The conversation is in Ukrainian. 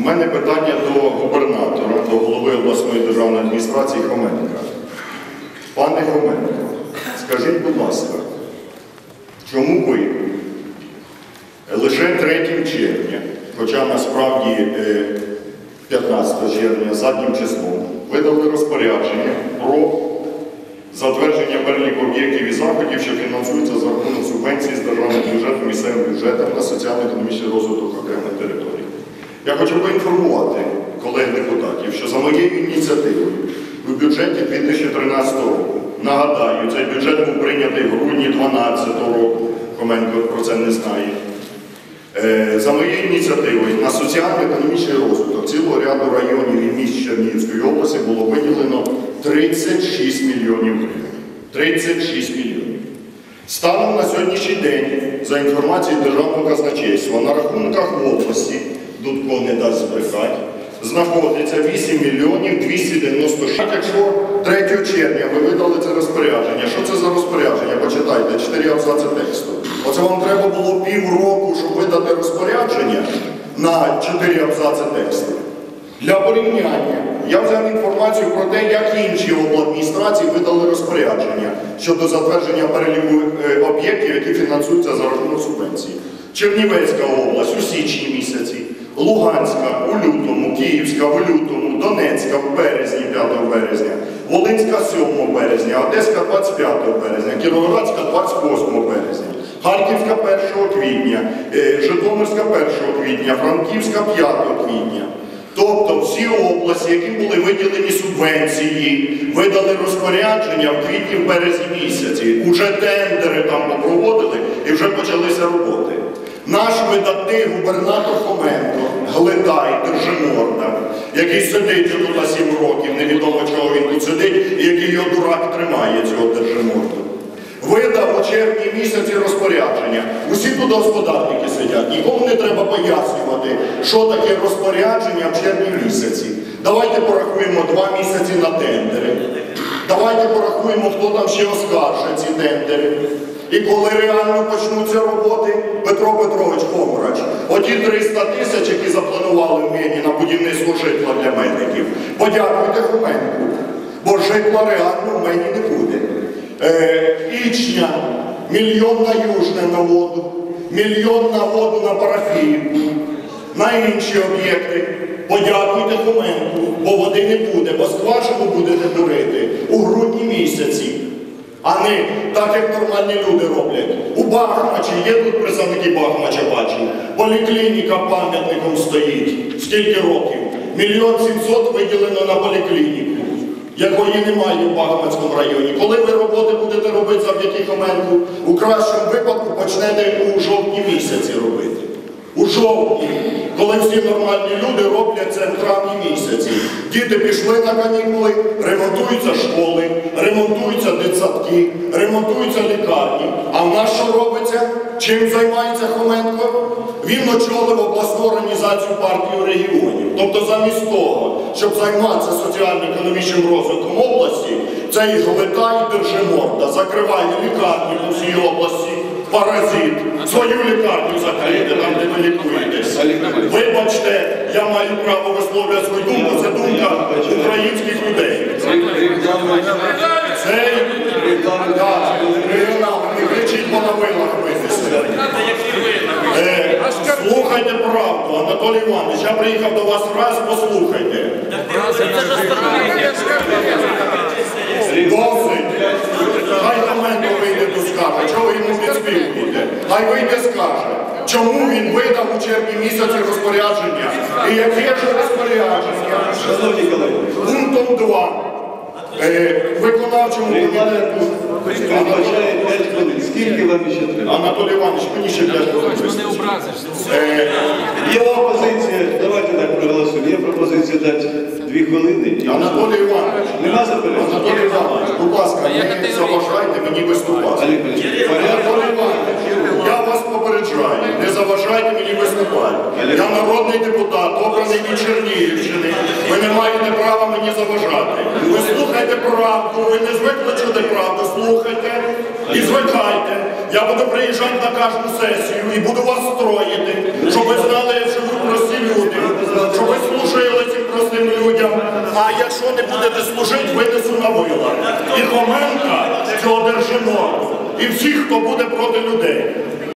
У мене питання до губернатора, до голови обласної державної адміністрації Хоменка. Пане Хоменко, скажіть, будь ласка, чому ви лише 3 червня, хоча насправді е, 15 червня заднім числом, видали розпорядження про затвердження переліку об'єктів і заходів, що фінансуються за рахунок субвенцій з державного бюджету, місцевим бюджетом на соціально-економічний розвиток окремих територій. Я хочу поінформувати колег-депутатів, що за моєю ініціативою у бюджеті 2013 року, нагадаю, цей бюджет був прийнятий в грудні 2012 року, Коменко про це не знає. Е, За моєю ініціативою на соціально-економічний розвиток цілого ряду районів і міст Чернігівської області було виділено 36 мільйонів гривень. 36 мільйонів. Станом на сьогоднішній день, за інформацією Державного казначейства, на рахунках області, Дудко не дасть збрехати, знаходиться 8 мільйонів 296. Якщо 3 червня ви видали це розпорядження, що це за розпорядження? Почитайте, 4 абзаци тексту. Оце вам треба було півроку, щоб видати розпорядження на 4 абзаци тексту. Для порівняння я взяв інформацію про те, як інші обладміністрації видали розпорядження щодо затвердження переліку е, об'єктів, які фінансуються за рахунок субвенції. Чернівецька область у січні місяці, Луганська у лютому, Київська у лютому, Донецька в березні, 5 березня, Волинська 7 березня, Одеська 25 березня, Кіровоградська 28 березня. Харківська 1 квітня, е, Житомирська 1 квітня, Франківська 5 квітня. Тобто всі області, які були виділені субвенції, видали розпорядження в квітні в березні місяці. Уже тендери там попроводили і вже почалися роботи. Наш видатний губернатор Хоменко, Глитай, Держиморда, який сидить тут на 7 років, невідомо чого він тут сидить, і який його дурак тримає цього Держиморду. Видав у червні місяці розпорядження. Усі тут господарники сидять. Нікому не треба пояснювати, що таке розпорядження в червні місяці. Давайте порахуємо два місяці на тендери. Давайте порахуємо, хто там ще оскаржує ці тендери. І коли реально почнуться роботи, Петро Петрович оті 300 тисяч, які запланували в мені на будівництво житла для медиків, подякуйте Хоменку, бо житла реально в мені не буде. Е, Ічня, мільйон на южне на воду, мільйон на воду на парафіївку, на інші об'єкти. Подякуйте Хоменку, бо води не буде, бо скважину будете дурити у грудні місяці. А не так, як нормальні люди роблять. У Бахмачі, є тут представники Бахмача, бачу. Поліклініка пам'ятником стоїть. Скільки років? Мільйон сімсот виділено на поліклініку якої немає в Бахмацькому районі. Коли ви роботи будете робити завдяки Хоменку, у кращому випадку почнете у жовтні місяці робити. У жовтні, коли всі нормальні люди роблять це в травні місяці. Діти пішли на канікули, ремонтуються школи, ремонтуються дитсадки, ремонтуються лікарні. А в нас що робиться? Чим займається Хоменко? Він очолив обласну організацію партії регіонів. Тобто замість того, щоб займатися соціально-економічним розвитком області, цей глитай держиморда закриває лікарні по всій області, паразит, свою лікарню закриєте, там де ви лікуєтесь. Вибачте, я маю право висловлювати свою думку, це думка українських людей. Цей регіонал, не кричіть, вилах винесе. Е, Слухайте правду, Анатолій Іванович, я приїхав до вас раз, послухайте. Досить. Хай до мене вийде то скаже, чого ви буде. Хай вийде скаже, чому він видав у червні місяці розпорядження? І яке ж розпорядження? Пунктом 2. Е, виконавчому комітету. вибачає 5 хвилин. Скільки вам ще треба? Анатолій Іванович, мені ще 5 хвилин. не образишся. Е, Є пропозиція, давайте так проголосуємо. Є пропозиція дати 2 хвилини. Анатолій Іванович, Нема заперечень? Анатолій Іванович, будь ласка, не заважайте мені виступати. Анатолій Іванович, я вас попереджаю, не заважайте виступати. Я народний депутат, обраний від Чернігівщини. Ви не маєте права мені заважати. Ви слухайте правду, ви не звикли чути правду, слухайте і звикайте. Я буду приїжджати на кожну сесію і буду вас строїти, щоб ви знали, як живуть прості люди, щоб ви служили цим простим людям. А якщо не будете служити, винесу на вила. І Хоменка цього держимо. І всіх, хто буде проти людей.